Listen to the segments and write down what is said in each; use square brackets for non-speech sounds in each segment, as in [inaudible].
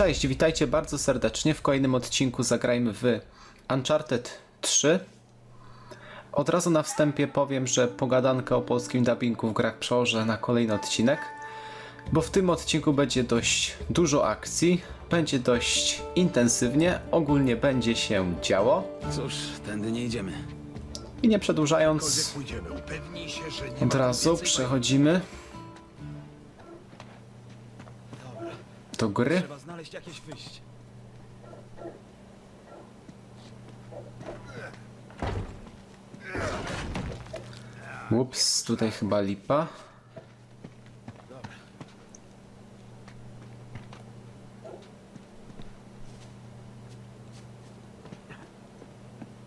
Cześć, witajcie bardzo serdecznie. W kolejnym odcinku zagrajmy w Uncharted 3. Od razu na wstępie powiem, że pogadankę o polskim dubbingu w grach przełożę na kolejny odcinek, bo w tym odcinku będzie dość dużo akcji, będzie dość intensywnie, ogólnie będzie się działo. Cóż, tędy nie idziemy. I nie przedłużając, od razu przechodzimy do gry. Znaleźć jakieś wyjście. Ups, tutaj chyba lipa.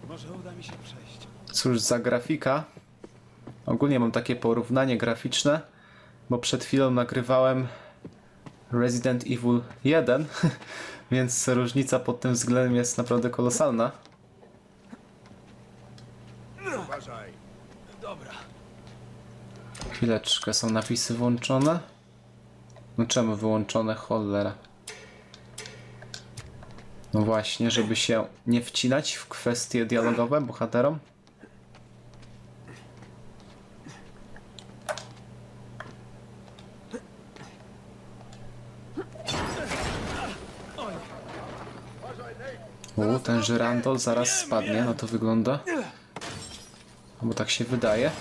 Może uda mi się przejść. Cóż za grafika. Ogólnie mam takie porównanie graficzne, bo przed chwilą nagrywałem Resident Evil 1, [laughs] więc różnica pod tym względem jest naprawdę kolosalna. Uważaj. Dobra. Chwileczkę, są napisy włączone? No czemu wyłączone? Cholera. No właśnie, żeby się nie wcinać w kwestie dialogowe bohaterom. Ten żyrandol zaraz spadnie, no to wygląda. Bo tak się wydaje.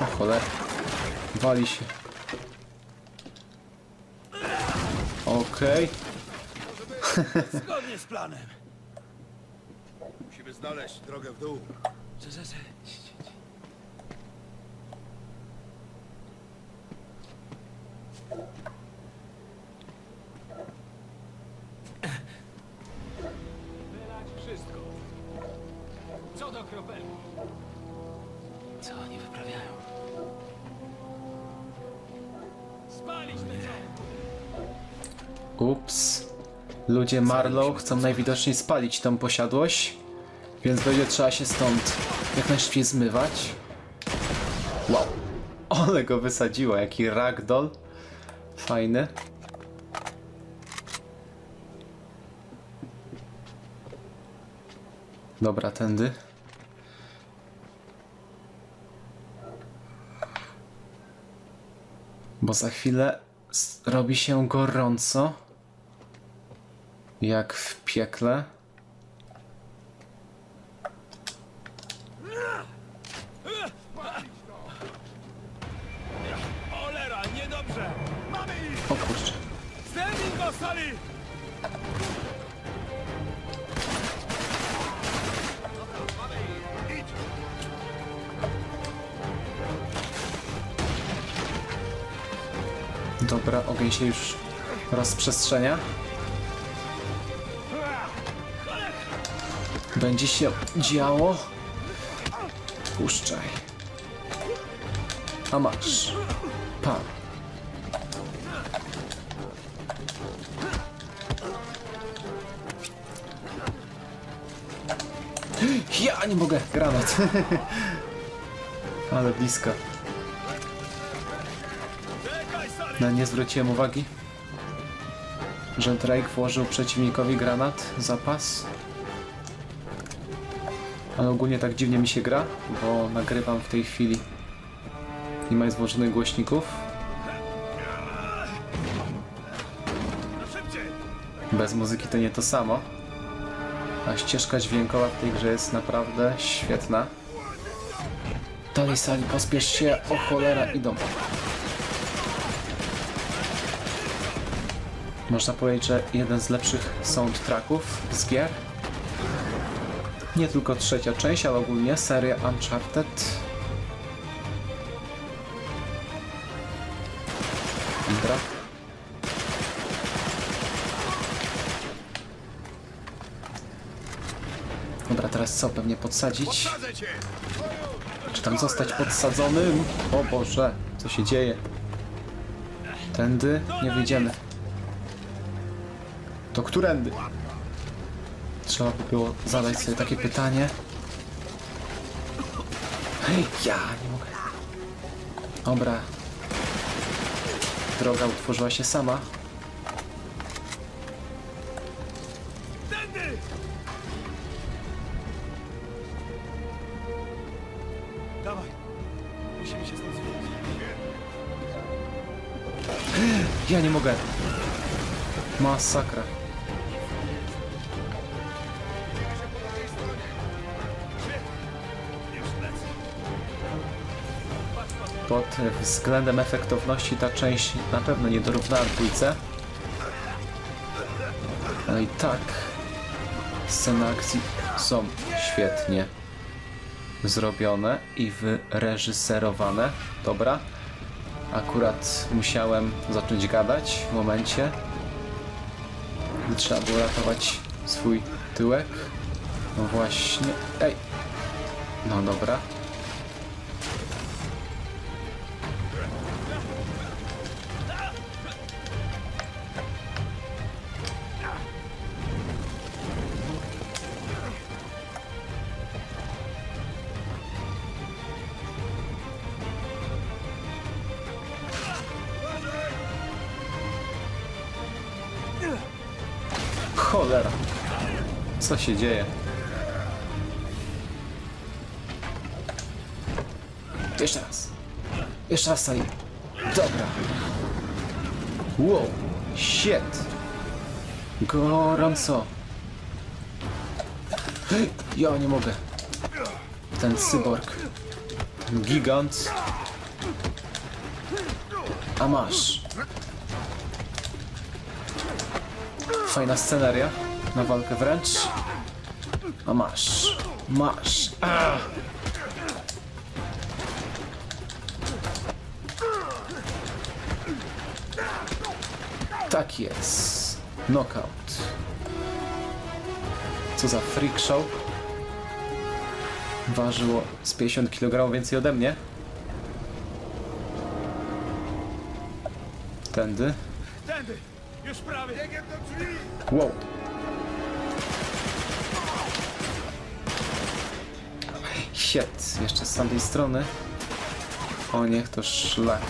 O cholera. Wali się. Okej. Zgodnie z planem. Musimy znaleźć drogę w dół. Ups. Ludzie Marlow chcą najwidoczniej spalić tą posiadłość, więc będzie trzeba się stąd jak najszybciej zmywać. Wow. Ole go wysadziło, jaki ragdoll. Fajny. Dobra, tędy. Bo za chwilę robi się gorąco. Jak w piekle. Cholera, niedobrze! Mamy ich! O kurczę. Zdejmij go, Sali! Dobra, ogień się już rozprzestrzenia. Będzie się działo. Puszczaj. A masz. Pa. Ja nie mogę. Granat. Ale blisko. No nie zwróciłem uwagi, że Drake włożył przeciwnikowi granat, zapas. Ale ogólnie tak dziwnie mi się gra, bo nagrywam w tej chwili nie ma złożonych głośników. Bez muzyki to nie to samo. A ścieżka dźwiękowa w tej grze jest naprawdę świetna. Dalej sali, pospiesz się, o cholera, idą. Można powiedzieć, że jeden z lepszych soundtracków z gier. Nie tylko trzecia część, ale ogólnie seria Uncharted. Dobra. Dobra, teraz co? Pewnie podsadzić? Czy tam zostać podsadzonym? O Boże, co się dzieje? Tędy nie wyjdziemy. To którędy? Trzeba by było zadać sobie takie pytanie. Hej, ja nie mogę. Dobra. Droga utworzyła się sama. Dawaj. Musimy się stąd. Ja nie mogę. Masakra. Pod względem efektowności ta część na pewno nie dorównała dwójce. Ale i tak sceny akcji są świetnie zrobione i wyreżyserowane. Dobra. Akurat musiałem zacząć gadać w momencie, gdy trzeba było ratować swój tyłek. No właśnie. Ej! No dobra. Co się dzieje? Jeszcze raz. Jeszcze raz, Sali. Dobra. Wow. Shit. Gorąco. Ja nie mogę. Ten cyborg. Gigant. A masz. Fajna sceneria na walkę wręcz. A masz. Masz. A! Tak jest. Knockout. Co za freak show. Ważyło z 50 kg więcej ode mnie. Tędy. Tędy! Już prawie! Wow. Shit, jeszcze z tamtej strony. O niech to szlak.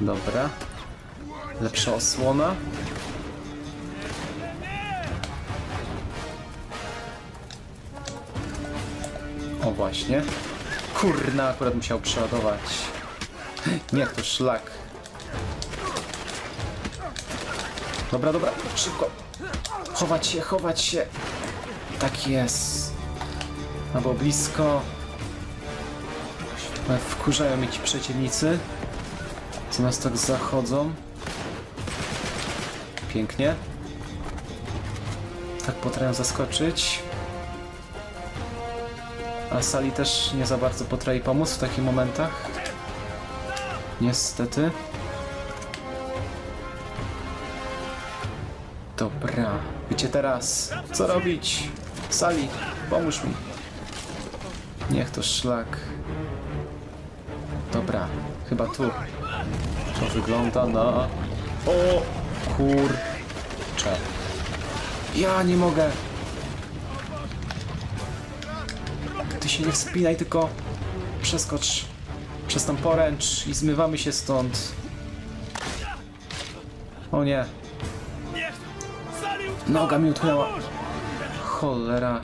Dobra. Lepsza osłona. O właśnie. Kurna, akurat musiał przeładować. Niech to szlak. Dobra, dobra, szybko. Chować się, chować się. Tak jest. Albo blisko. Ale Wkurzają mnie ci przeciwnicy. Co nas tak zachodzą. Pięknie. Tak potrafią zaskoczyć. A Sali też nie za bardzo potrafi pomóc w takich momentach. Niestety. Dobra. Gdzie teraz? Co robić? Sali, pomóż mi. Niech to szlak. Dobra, chyba tu. To wygląda na... O! Kurczę. Ja nie mogę. Ty się nie wspinaj, tylko przeskocz przez tą poręcz i zmywamy się stąd. O nie, noga mi utknęła. Cholera.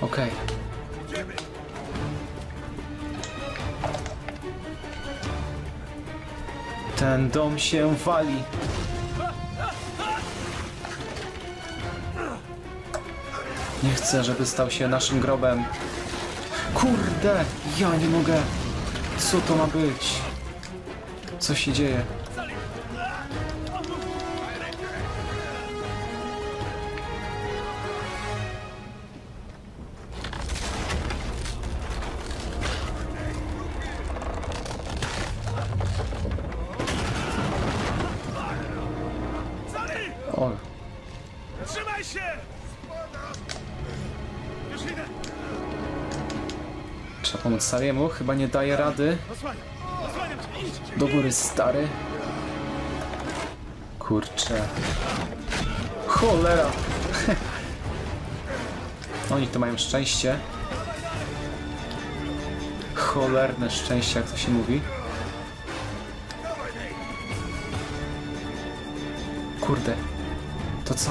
Okej. Ten dom się wali. Nie chcę, żeby stał się naszym grobem. Kurde, ja nie mogę. Co to ma być? Co się dzieje? Trzeba pomóc Sariemu. Chyba nie daje rady. Do góry, stary. Kurczę. Cholera! [laughs] Oni to mają szczęście. Cholerne szczęście, jak to się mówi. Kurde. To co?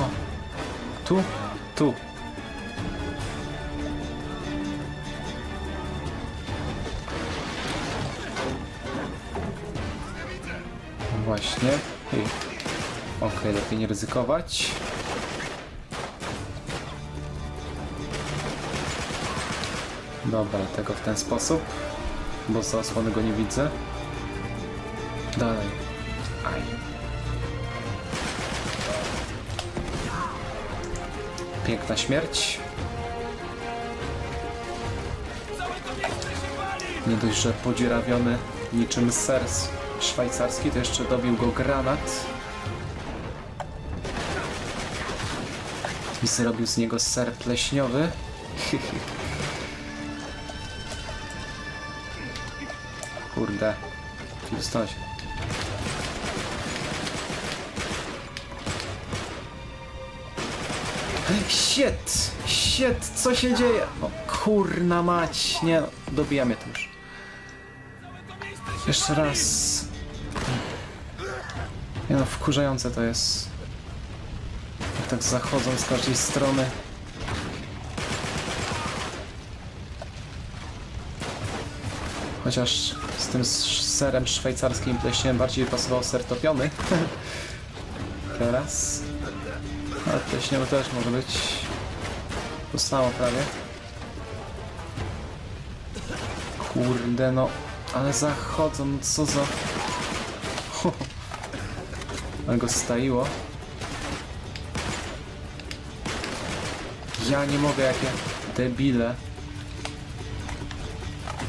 Tu? Tu. Właśnie. Ej. Okej, lepiej nie ryzykować. Dobra, tego w ten sposób. Bo za osłony go nie widzę. Dalej. Aj. Piękna śmierć. Nie dość, że podziurawiony niczym ser szwajcarski, to jeszcze dobił go granat. I zrobił z niego ser pleśniowy. [laughs] Kurde. Dostałeś. Shit! Shit! Co się dzieje? O kurna mać! Nie no, dobijamy to już. Jeszcze raz. Nie no, wkurzające to jest. Tak zachodzą z każdej strony. Chociaż z tym serem szwajcarskim pleśniem bardziej pasował ser topiony. [laughs] Teraz. Ale pleśniowy też może być. To samo prawie. Kurde no. Ale zachodzą, no co za... [laughs] Ale go staiło. Ja nie mogę, jakie debile.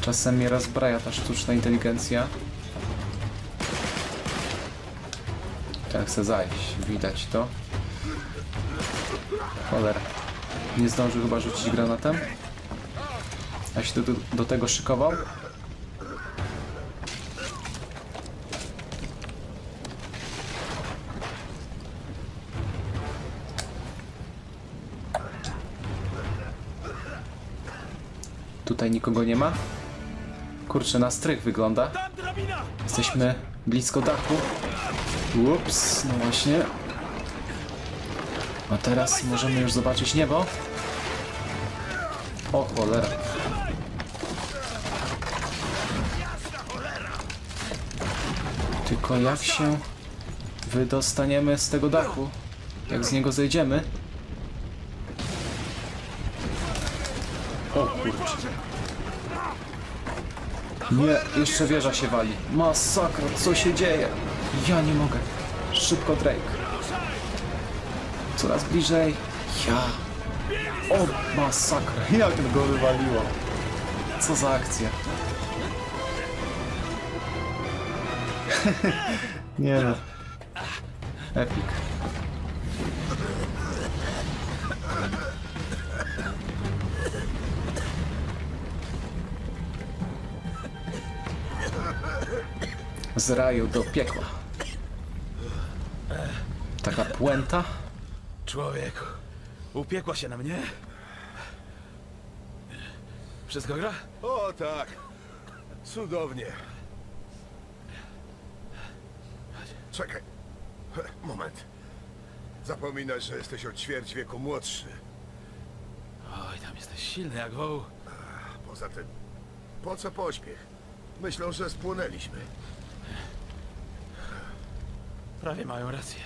Czasem mnie rozbraja ta sztuczna inteligencja. Tak chcę zajść, widać to. Cholera. Nie zdążył chyba rzucić granatem. A się do, do tego szykował. Tutaj nikogo nie ma. Kurczę, na strych wygląda. Jesteśmy blisko dachu. Ups, no właśnie. A teraz możemy już zobaczyć niebo. O cholera. Tylko jak się wydostaniemy z tego dachu? Jak z niego zejdziemy? O kurczę. Nie, jeszcze wieża się wali. Masakra, co się dzieje? Ja nie mogę. Szybko Drake. Coraz bliżej. Ja. O, masakra. Jak go wywaliło. Co za akcja. [laughs] nie no. Epic. Z raju do piekła. Taka puenta. Człowieku, upiekła się na mnie. Wszystko gra? O tak. Cudownie. Czekaj. Moment. Zapominasz, że jesteś o ćwierć wieku młodszy. Oj, tam jesteś silny jak woł. Poza tym, po co pośpiech? Myślą, że spłonęliśmy. Prawie mają rację.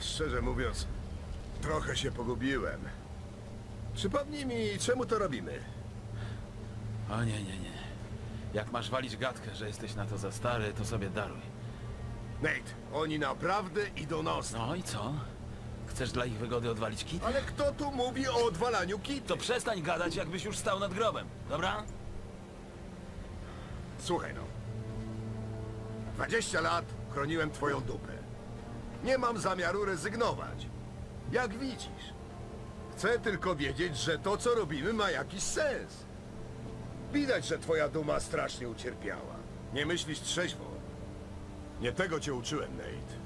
Szczerze mówiąc, trochę się pogubiłem. Przypomnij mi, czemu to robimy? O nie, nie, nie. Jak masz walić gadkę, że jesteś na to za stary, to sobie daruj. Nate, oni naprawdę idą ostro. No i co? Chcesz dla ich wygody odwalić kit? Ale kto tu mówi o odwalaniu kit? To przestań gadać, jakbyś już stał nad grobem, dobra? Słuchaj no. 20 lat chroniłem twoją dupę. Nie mam zamiaru rezygnować. Jak widzisz. Chcę tylko wiedzieć, że to, co robimy, ma jakiś sens. Widać, że twoja duma strasznie ucierpiała. Nie myślisz trzeźwo. Nie tego cię uczyłem, Nate.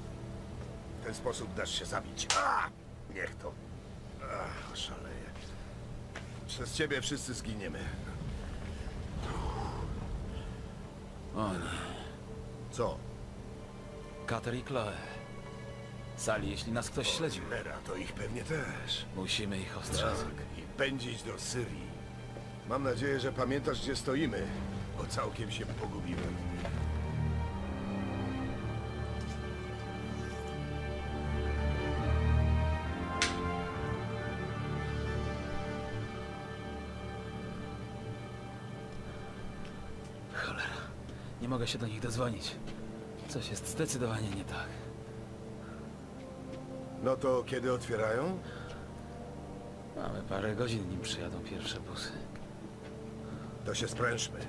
W ten sposób dasz się zabić. A! Niech to. Ach, szaleję. Przez ciebie wszyscy zginiemy. O nie. Co? Kater i Chloe. Sali, jeśli nas ktoś śledził, Lera, to ich pewnie też. musimy ich ostrzec. Tak, i pędzić do Syrii. Mam nadzieję, że pamiętasz, gdzie stoimy, bo całkiem się pogubiłem. Nie mogę się do nich dozwonić. Coś jest zdecydowanie nie tak. No to kiedy otwierają? Mamy parę godzin, nim przyjadą pierwsze busy. To się sprężmy.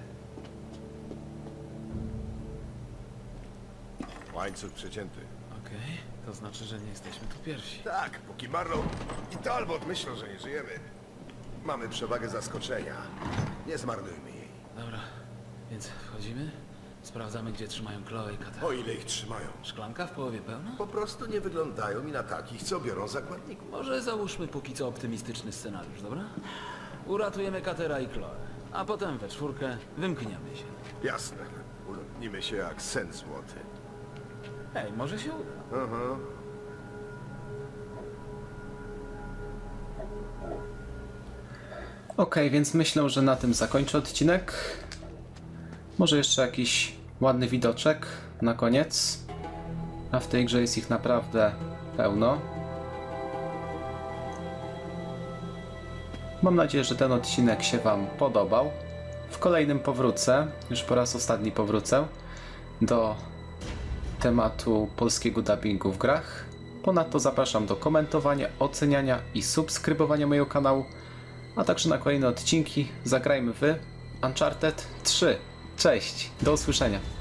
Łańcuch przecięty. Okej, to znaczy, że nie jesteśmy tu pierwsi. Tak, póki Marlow i Talbot myślą, że nie żyjemy. Mamy przewagę zaskoczenia. Nie zmarnujmy jej. Dobra, więc wchodzimy, sprawdzamy, gdzie trzymają Chloe i Kater. O ile ich trzymają. Szklanka w połowie pełna? Po prostu nie wyglądają mi na takich, co biorą zakładników. Może załóżmy póki co optymistyczny scenariusz, dobra? Uratujemy Katera i Chloe, a potem we czwórkę wymkniemy się. Jasne. Ulotnimy się jak sen złoty. Hej, może się uda. Aha. Ok, więc myślę, że na tym zakończę odcinek. Może jeszcze jakiś ładny widoczek na koniec. A w tej grze jest ich naprawdę pełno. Mam nadzieję, że ten odcinek się Wam podobał. W kolejnym powrócę, już po raz ostatni powrócę, do tematu polskiego dubbingu w grach. Ponadto zapraszam do komentowania, oceniania i subskrybowania mojego kanału a także na kolejne odcinki zagrajmy w Uncharted 3. Cześć, do usłyszenia.